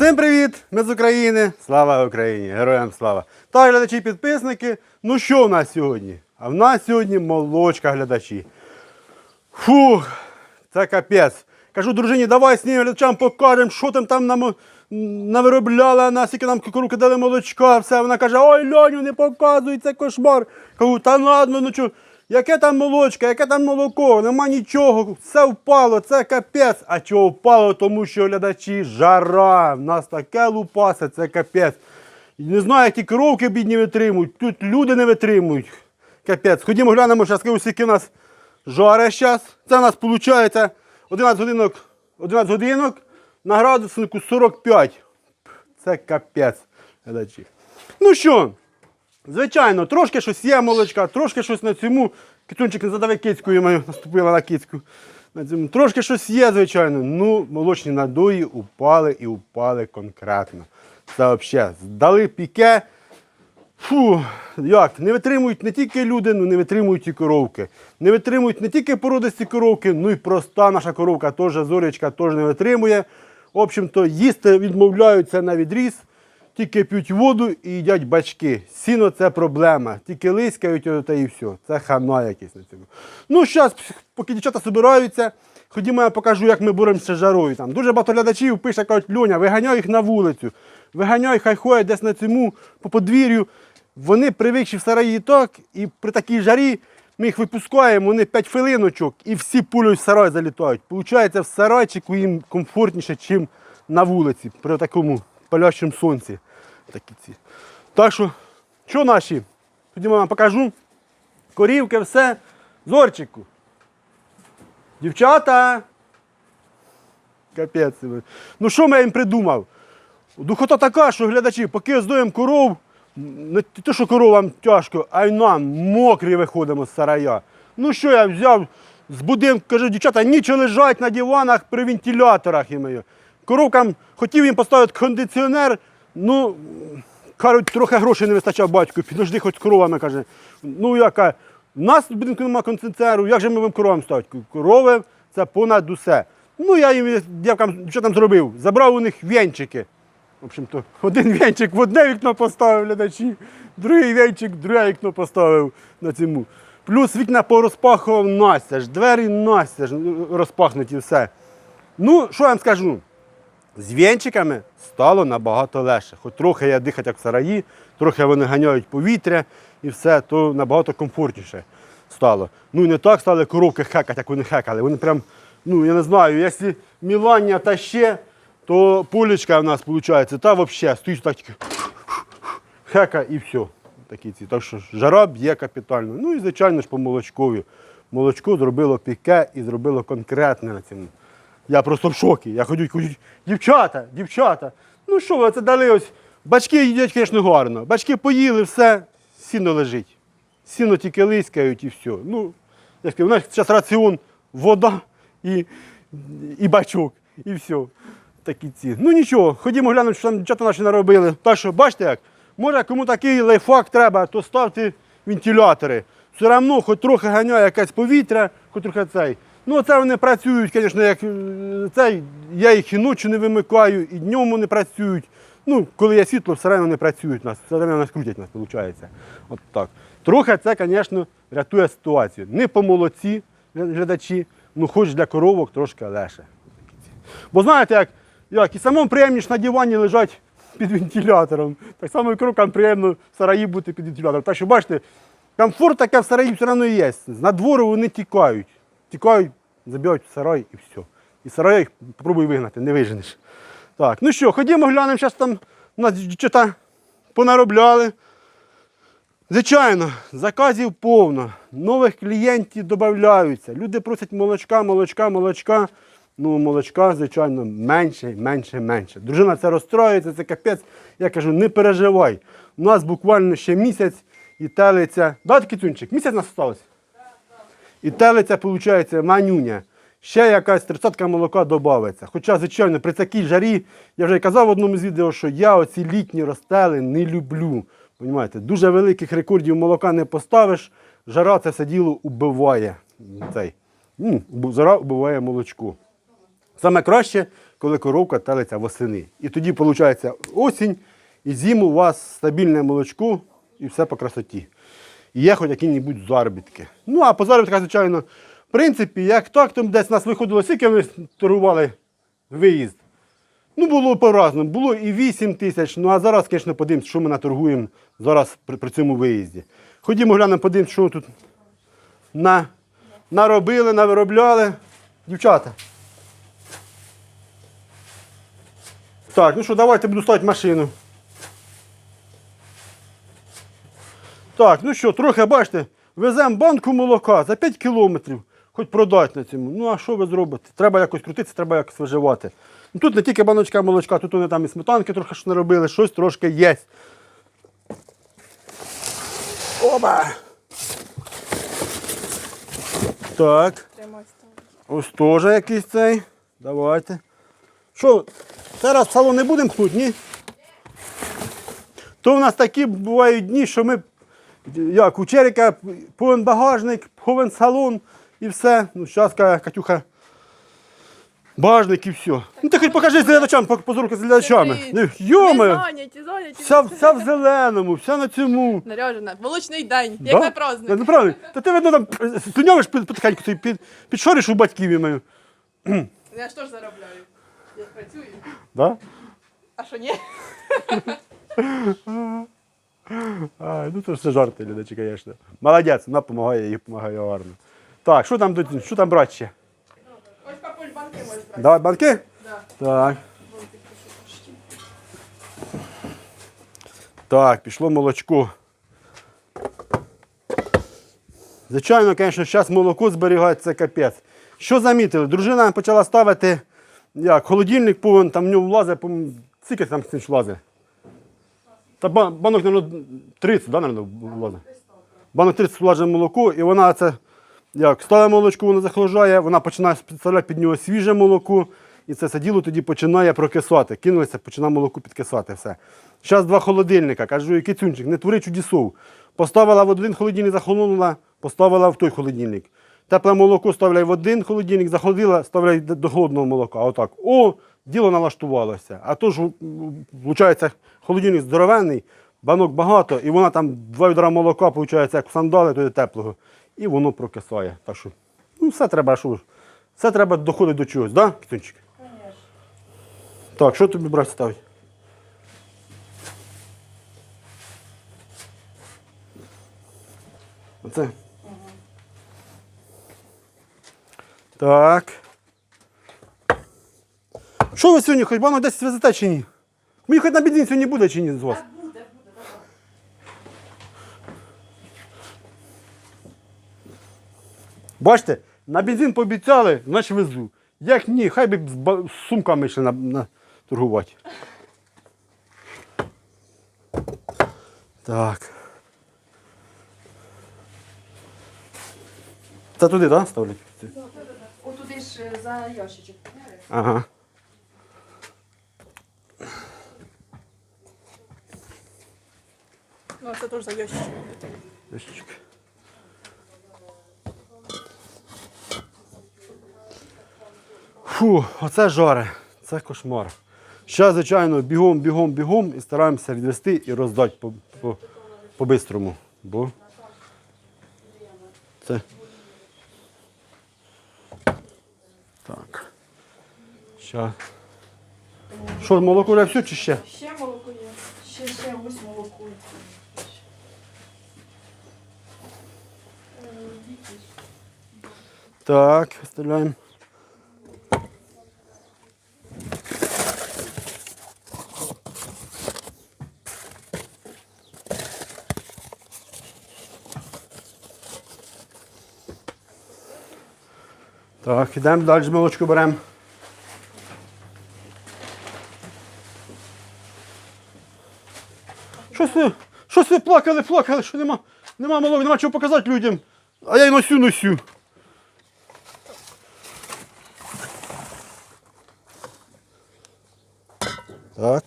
Всім привіт! Ми з України. Слава Україні! Героям слава! Та глядачі підписники. Ну що в нас сьогодні? А в нас сьогодні молочка глядачі. Фух, це капець. Кажу дружині, давай снімемо глядачам покажемо, що там там нам навиробляли, наскільки нам кукурудки дали молочка, все. Вона каже, ой, Льоню, не показуй, це кошмар. Кажу, та ладно, ну чо, яке там молочка, яке там молоко, нема нічого, все впало, це капець. А чого впало? Тому що глядачі, жара, в нас таке лупасе, це капець. Не знаю, як ті коровки бідні витримують, тут люди не витримують. Капець. Ходімо глянемо, зараз скільки у нас жаре зараз. Це у нас виходить 11 годинок, 11 годинок на градуснику 45. Це капець, глядачі. Ну що, звичайно, трошки щось є молочка, трошки щось на цьому. Китунчик не задавай кицьку, я маю наступила на кицьку. На цьому. Трошки щось є, звичайно. Ну, молочні надої упали і упали конкретно. Це взагалі здали піке. Фу, як, не витримують не тільки люди, ну не витримують і коровки. Не витримують не тільки породисті коровки, ну і проста наша коровка, теж зорячка, теж не витримує. В общем-то, їсти відмовляються на відріз, тільки п'ють воду і їдять бачки. Сіно це проблема. Тільки лискають та і все. Це хана якийсь на цьому. Ну, зараз, поки дівчата збираються, ходімо, я покажу, як ми боремося з жарою. Там дуже багато глядачів пише, кажуть, Льоня, виганяй їх на вулицю, виганяй, хай ходять десь на цьому по подвір'ю. Вони привикші в сараї так, і при такій жарі ми їх випускаємо, вони 5 хвилиночок і всі пулею в сарай залітають. Получається, в сарайчику їм комфортніше, ніж на вулиці, при такому палящому сонці. Такі ці. Так що, що наші? Ходімо вам покажу. Корівки, все. Зорчику. Дівчата. Капець. Ну що я їм придумав? Духота така, що глядачі, поки здоїмо коров, не те, що коровам тяжко, а й нам мокрі виходимо з сарая. Ну що я взяв з будинку, кажу, дівчата, нічого лежать на диванах при вентиляторах. імею. Коровкам хотів їм поставити кондиціонер, ну, кажуть, трохи грошей не вистачав батьку, підожди хоч з коровами, каже. Ну яка, в нас в будинку немає кондиціонеру, як же ми будемо коровам ставити? Корови це понад усе. Ну, я їм дівкам, дівчатам зробив, забрав у них венчики. В общем-то, один венчик в одне вікно поставив глядачі, другий венчик, в друге вікно поставив на цьому. Плюс вікна порозпахував настяж, двері настяж розпахнуті все. Ну, що я вам скажу? З венчиками стало набагато легше. Хоч трохи я дихати як в сараї, трохи вони ганяють повітря і все, то набагато комфортніше стало. Ну і не так стали коровки хекати, як вони хекали. Вони прям, ну я не знаю, якщо Мілання та ще, то полечка в нас виходить, та взагалі стоїть так хека і все. Такі ці. Так що жара б'є капітально. Ну і звичайно ж по молочкові. Молочко зробило піке і зробило конкретне на цьому. Я просто в шокі. Я ходю, кажу, дівчата, дівчата, ну що ви це дали ось. Бачки їдять, звісно, гарно. Бачки поїли, все, сіно лежить. Сіно тільки лискають і все. Ну, я скажу, у нас зараз раціон, вода і, і бачок, і все. Такі ці. Ну нічого, ходімо глянемо, що там дівчата наші наробили. Так що, бачите як, може кому такий лайфхак треба, то ставте вентилятори. Все одно, хоч трохи ганяє якесь повітря, хоч трохи цей. Ну, це вони працюють, звісно, як е, цей. Я їх і ночі не вимикаю, і днем вони працюють. Ну, коли є світло, все одно вони працюють нас, все одно нас крутять нас, виходить. От так. Трохи це, звісно, рятує ситуацію. Не по молоці глядачі, ну хоч для коровок трошки легше. Бо знаєте, як, як і самому приємніше на дивані лежать під вентилятором. Так само і крокам приємно в сараї бути під вентилятором. Так що бачите, комфорт таке в сараї все одно є. На двору вони тікають. Тікають, забігають в сарай і все. І сарай їх попробуй вигнати, не виженеш. Так, ну що, ходімо глянемо, зараз там у нас дівчата понаробляли. Звичайно, заказів повно, нових клієнтів додаються. Люди просять молочка, молочка, молочка. Ну, молочка, звичайно, менше, менше, менше. Дружина це розстроюється, це капець. Я кажу, не переживай. У нас буквально ще місяць і телиця. Да, кицюнчик, місяць нас осталось? І телиця, виходить, манюня. Ще якась тридцятка молока додається. Хоча, звичайно, при такій жарі, я вже казав в одному з відео, що я оці літні розстели не люблю. Понімаєте? Дуже великих рекордів молока не поставиш, жара це все діло убиває. Цей. Жара вбиває молочко. Саме краще, коли коровка телиться восени. І тоді виходить осінь, і зиму у вас стабільне молочко і все по красоті. Є хоч які-небудь заробітки. Ну, а по заробітках, звичайно, в принципі, як так, там десь нас виходило, скільки ми торгували виїзд. Ну, було по-разному. Було і 8 тисяч, ну а зараз, звісно, подивимось, що ми наторгуємо зараз при, при цьому виїзді. Ходімо глянемо, подивимось, що тут на, наробили, навиробляли. Дівчата. Так, ну що, давайте буду ставити машину. Так, ну що, трохи бачите, веземо банку молока за 5 кілометрів, хоч продати на цьому. Ну а що ви зробите? Треба якось крутитися, треба якось виживати. Ну, тут не тільки баночка молочка, тут вони там і сметанки трохи ж наробили, щось трошки є. Оба! Так. Ось теж якийсь цей. Давайте. Що, зараз в салон не будемо пхнути, ні? То в нас такі бувають дні, що ми, як у Черика, повен багажник, повен салон і все. Ну, зараз каже Катюха, багажник і все. Ну ти хоч покажи глядачам, по- позорка з глядачами. Ну, Ми зайняті, зайняті. вся, вся в зеленому, вся на цьому. Наряжена. Молочний день, як на праздник. Ну, правильно. Та ти видно там слюнявиш під, потихеньку, ти під, підшориш у батьків імею. Я ж теж заробляю. Я працюю. Да? А що ні? Ну це жарти, глядачі, звісно. Молодець, вона допомагає, їй допомагає гарно. Так, що там, тут- що там брати ще? Ось папуль банки можеш брати. Давай банки? Да. Так. Так, пішло молочко. Звичайно, звісно, зараз молоко зберігати це капець. Що замітили? Дружина почала ставити як, холодильник повинен, там в нього влазить, скільки там влазить? Та ба- банок, мабуть, 30, да, мабуть, влазить? Банок 30 влазить молоко, і вона це як ставить молочко, воно захолоджає, вона починає підставляти під нього свіже молоко, і це все діло тоді починає прокисати. Кинулося, починає молоко підкисати. все. Зараз два холодильника. Кажу, який цюнчик, не твори чудесов. Поставила в один холодильник, захолонула, поставила в той холодильник. Тепле молоко ставляй в один холодильник, захолодила, ставляй до до холодного молока. Отак. О, діло налаштувалося. А то ж, виходить, холодильник здоровенний, банок багато, і вона там два відра молока, виходить, як сандали, то теплого. І воно прокисає. Так що, ну, все треба, що ж, все треба доходити до чогось, так, да, Кітунчик? Так, що тобі брати ставить? Оце. Так. Що ви сьогодні, хоч банок десь везете чи ні? Мені хоч на бензин сьогодні буде чи ні з вас? Бачите, на бензин пообіцяли, значить везу. Як ні, хай би з сумками ще на, на торгувати. Так. Це туди, так, да, ставлять? Отуди ж е, за ящичок. Ага. Ну, це теж за ящичок. Ящичок. Фу, оце жаре, це кошмар. Зараз, звичайно, бігом, бігом, бігом і стараємося відвести і роздати по, по, по-бистрому. Бо це. Так. Щас. Що, молоко вже все чи ще? Ще молоко є. Ще, ще ось молоко. Так, вставляємо. Так, йдемо далі молочко беремо. Щось ви, щось ви плакали, плакали, що нема, нема молока, нема чого показати людям. А я й носю, носю. Так.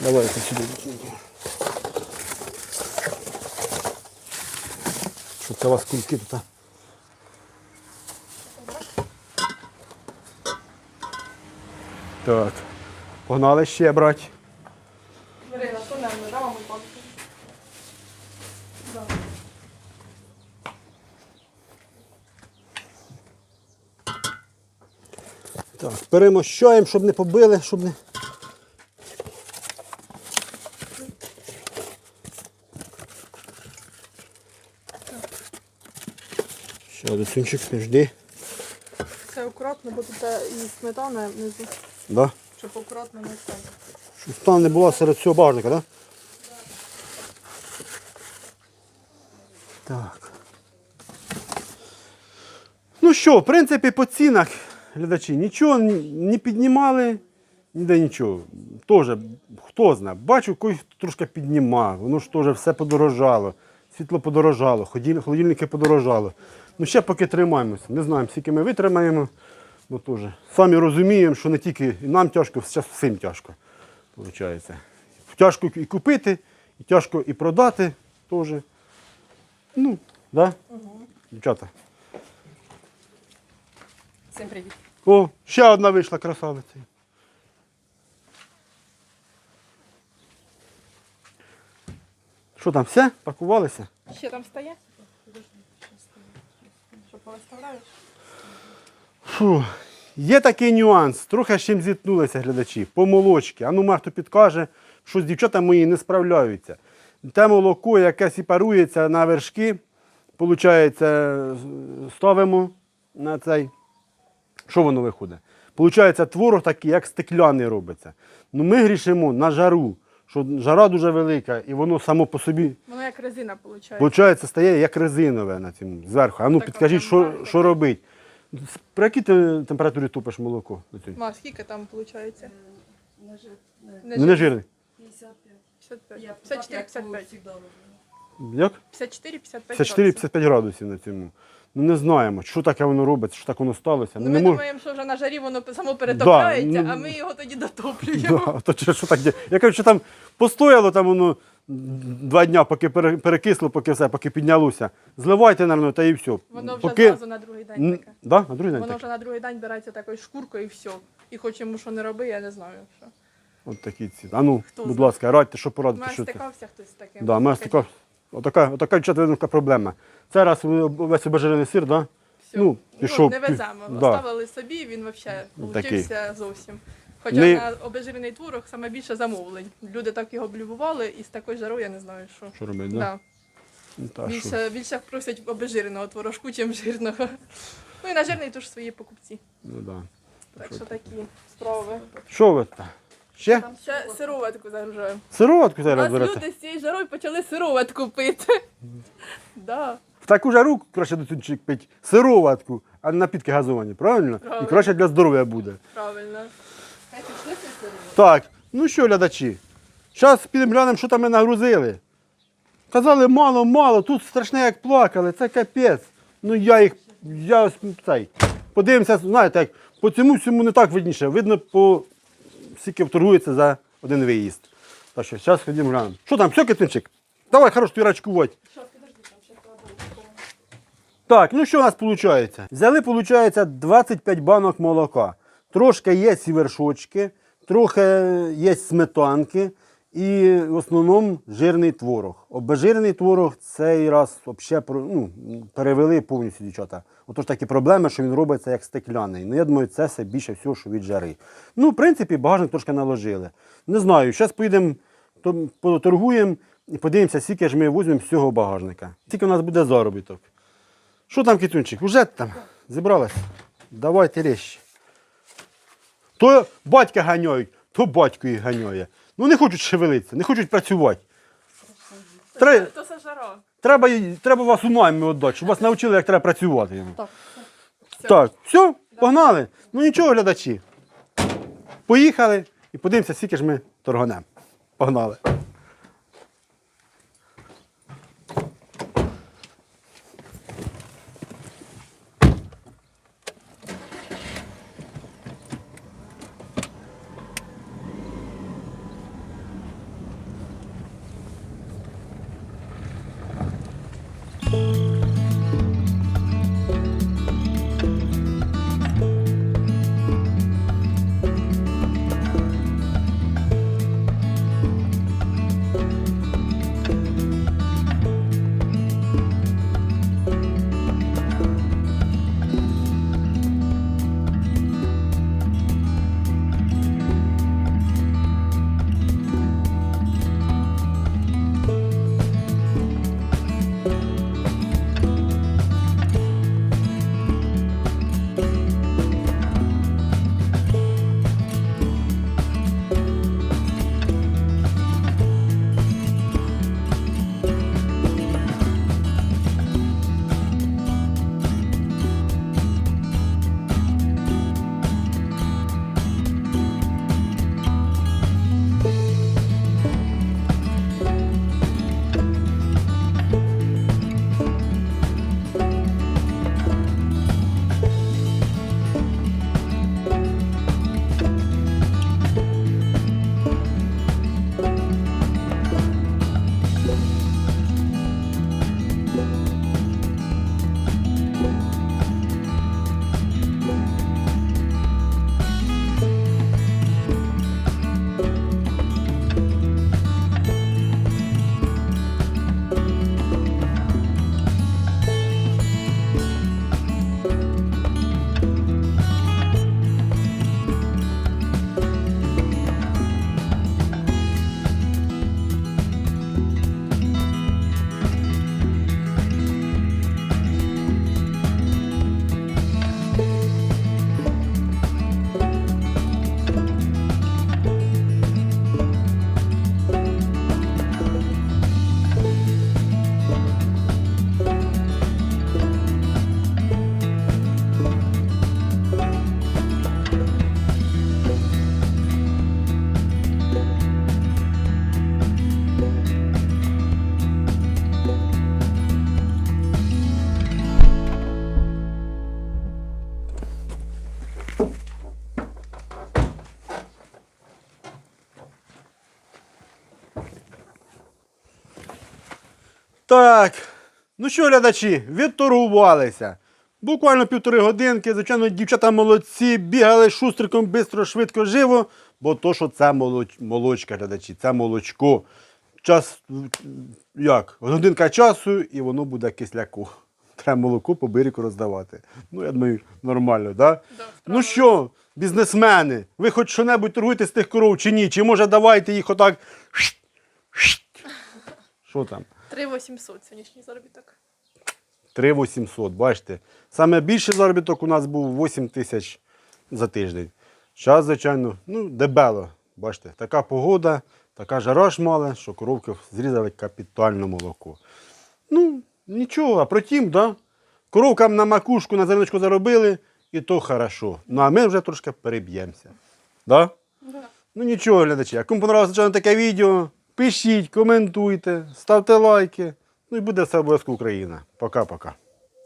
Давайте сюди. Що це у вас кульки тут? Так. Погнали ще брати. Марина, що нервно, да, маму палку? Да. Так, перемощаємо, щоб не побили, щоб не. Ще досунчик, жди. Це акуратно, бо тут е, і сметана внизу, Да? щоб акуратно не стане. Щоб там не була серед цього багажника, да? Так. Ну що, в принципі, по цінах, глядачі, нічого не піднімали, ніде нічого. Тоже, хто знає, бачу, когось трошки піднімав, воно ж теж все подорожало, світло подорожало, холодильники подорожало. Ну ще поки тримаємося. Не знаємо, скільки ми витримаємо. Бо теж самі розуміємо, що не тільки і нам тяжко, зараз всім тяжко. Виходить. Тяжко і купити, і тяжко і продати теж. Ну, да? Дівчата. Всім привіт. О, ще одна вийшла красавиця. Що там, все? Пакувалися? Ще там стає? Що повиставляєш? Фу. Є такий нюанс, трохи з чим зіткнулися глядачі. По молочці. А ну мах хто підкаже, що з дівчатами мої не справляються. Те молоко, яке сепарується на вершки, виходить, ставимо на цей. Що воно виходить? Получається, творог такий, як стекляний робиться. Ну ми грішимо на жару, що жара дуже велика, і воно само по собі Воно як резина виходить. Получається, стає як резинове на цьому зверху. А ну Так, підкажіть, що, гарно. що робить? При якій те- температурі тупиш молоко? Ма, скільки там виходить? Не Ну, 55. 54, 55. Як? 54, 55 54-55 градусів на цьому. Ну не знаємо, що таке воно робить, що так воно сталося. Ну, ми не мож... думаємо, що вже на жарі воно само перетопляється, ну, а ми його тоді дотоплюємо. Да, то чи що так є? Я кажу, що там постояло там воно два дня, поки перекисло, поки все, поки піднялося. Зливайте, напевно, та і все. Воно вже поки... зразу на другий день таке. Да? На другий день Воно так? вже на другий день береться такою шкуркою і все. І хоч йому що не роби, я не знаю. що. От такі ці. А ну, Хто будь знає? ласка, радьте, що порадити, це. стикався хтось з таким. Да, Скажіть, така, отака, отака дівчата, проблема. Це раз весь обезжирений сир, да? всьо. ну, пішов не веземо. да. Оставили собі, він взагалі Такий. получився зовсім. Хоча Не- на обезжирений творог саме більше замовлень. Люди так його блювували, і з такою жарою я не знаю, що. Що робити, да? Да. Ну, та, що? Більше, більше просять обезжиреного творожку, чим жирного. Ну і на жирний теж свої покупці. Ну, да. Так що такі справи. Що ви? Ще? Ще сироватку загружаємо. Сироватку У зараз нас берете? люди з цією жарою почали сироватку пити. Да. В таку жару краще до пить сироватку, а не напітки газовані, правильно? Правильно. І краще для здоров'я буде. Правильно. Так, ну що, глядачі, зараз підемо глянемо, що там ми нагрузили. Казали, мало, мало, тут страшне, як плакали, це капець. Ну я їх, я ось цей. Подивимося, знаєте, як по цьому всьому не так видніше. Видно, по скільки торгується за один виїзд. Так що, зараз ходімо глянемо. Що там, все, китинчик? Давай, хорош, ти рачкувати. Так, ну що у нас виходить? Взяли, виходить, 25 банок молока. Трошки є сівершочки, трохи є сметанки і в основному жирний творог. Обезжирений творог цей раз взагалі ну, перевели повністю дівчата. Отож такі проблеми, що він робиться як стекляний. Ну, я думаю, це все більше всього, що від жари. Ну, в принципі, багажник трошки наложили. Не знаю, зараз поїдемо, то- поторгуємо і подивимося, скільки ж ми візьмемо з цього багажника. Скільки у нас буде заробіток. Що там, китунчик? Уже там зібралась? Давайте речі. То батька ганяють, то батько їх ганяє. Ну не хочуть шевелитися, не хочуть працювати. Тре- То це жара. Треба, треба вас у найми віддати, щоб вас навчили, як треба працювати. Так. Так, все, погнали. Ну нічого, глядачі. Поїхали і подивимося, скільки ж ми торганемо. Погнали. Так, ну що, глядачі, відторгувалися. Буквально півтори годинки, звичайно, дівчата молодці, бігали шустриком, бистро, швидко, живо, бо то, що це молоч... молочка, глядачі, це молочко. Час, як, годинка часу, і воно буде кисляку. Треба молоко по бирику роздавати. Ну, я думаю, нормально, так? Да? Да, Ну що, бізнесмени, ви хоч що-небудь торгуєте з тих коров чи ні? Чи може давайте їх отак. Що там? 3800 сьогоднішній заробіток. 3800, бачите. Саме більший заробіток у нас був 8 тисяч за тиждень. Зараз, звичайно, ну, дебело. Бачите, така погода, така жара ж мала, що коровки зрізали капітально молоко. Ну, нічого, а протім, да? коровкам на макушку, на зерничку заробили, і то хорошо. Ну, а ми вже трошки переб'ємося. Да? Да. Ну нічого, глядачі. А кому понравилося звичайно, таке відео, пишіть, коментуйте, ставте лайки. Ну і буде все обов'язково Україна. Пока-пока.